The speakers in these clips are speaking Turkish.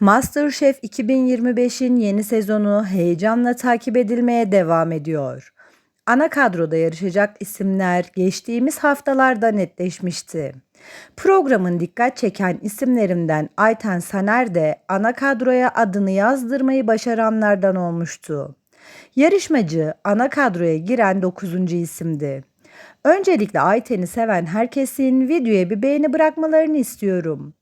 MasterChef 2025'in yeni sezonu heyecanla takip edilmeye devam ediyor. Ana kadroda yarışacak isimler geçtiğimiz haftalarda netleşmişti. Programın dikkat çeken isimlerinden Ayten Saner de ana kadroya adını yazdırmayı başaranlardan olmuştu. Yarışmacı ana kadroya giren 9. isimdi. Öncelikle Ayten'i seven herkesin videoya bir beğeni bırakmalarını istiyorum.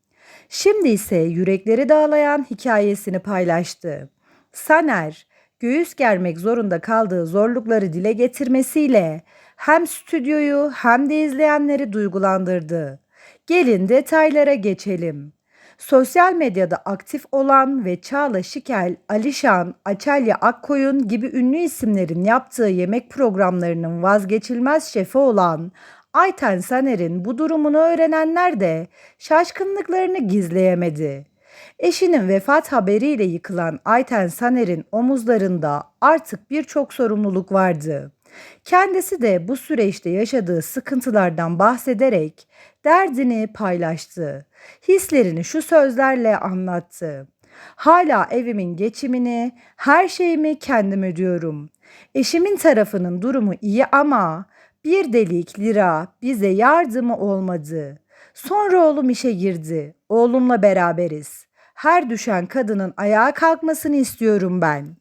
Şimdi ise yürekleri dağlayan hikayesini paylaştı. Saner, göğüs germek zorunda kaldığı zorlukları dile getirmesiyle hem stüdyoyu hem de izleyenleri duygulandırdı. Gelin detaylara geçelim. Sosyal medyada aktif olan ve Çağla Şikel, Alişan, Açelya Akkoyun gibi ünlü isimlerin yaptığı yemek programlarının vazgeçilmez şefi olan Ayten Saner'in bu durumunu öğrenenler de şaşkınlıklarını gizleyemedi. Eşinin vefat haberiyle yıkılan Ayten Saner'in omuzlarında artık birçok sorumluluk vardı. Kendisi de bu süreçte yaşadığı sıkıntılardan bahsederek derdini paylaştı. Hislerini şu sözlerle anlattı. Hala evimin geçimini, her şeyimi kendim ödüyorum. Eşimin tarafının durumu iyi ama bir delik lira bize yardımı olmadı. Sonra oğlum işe girdi. Oğlumla beraberiz. Her düşen kadının ayağa kalkmasını istiyorum ben.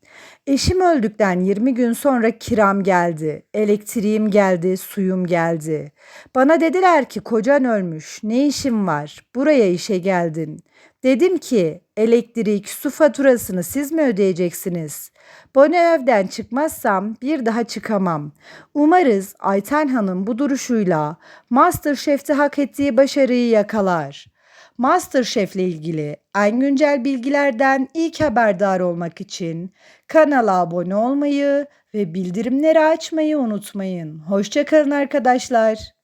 Eşim öldükten 20 gün sonra kiram geldi. Elektriğim geldi, suyum geldi. Bana dediler ki kocan ölmüş. Ne işin var? Buraya işe geldin. Dedim ki elektrik, su faturasını siz mi ödeyeceksiniz? Bu evden çıkmazsam bir daha çıkamam. Umarız Ayten Hanım bu duruşuyla Masterchef'te hak ettiği başarıyı yakalar. Masterchef ile ilgili en güncel bilgilerden ilk haberdar olmak için kanala abone olmayı ve bildirimleri açmayı unutmayın. Hoşçakalın arkadaşlar.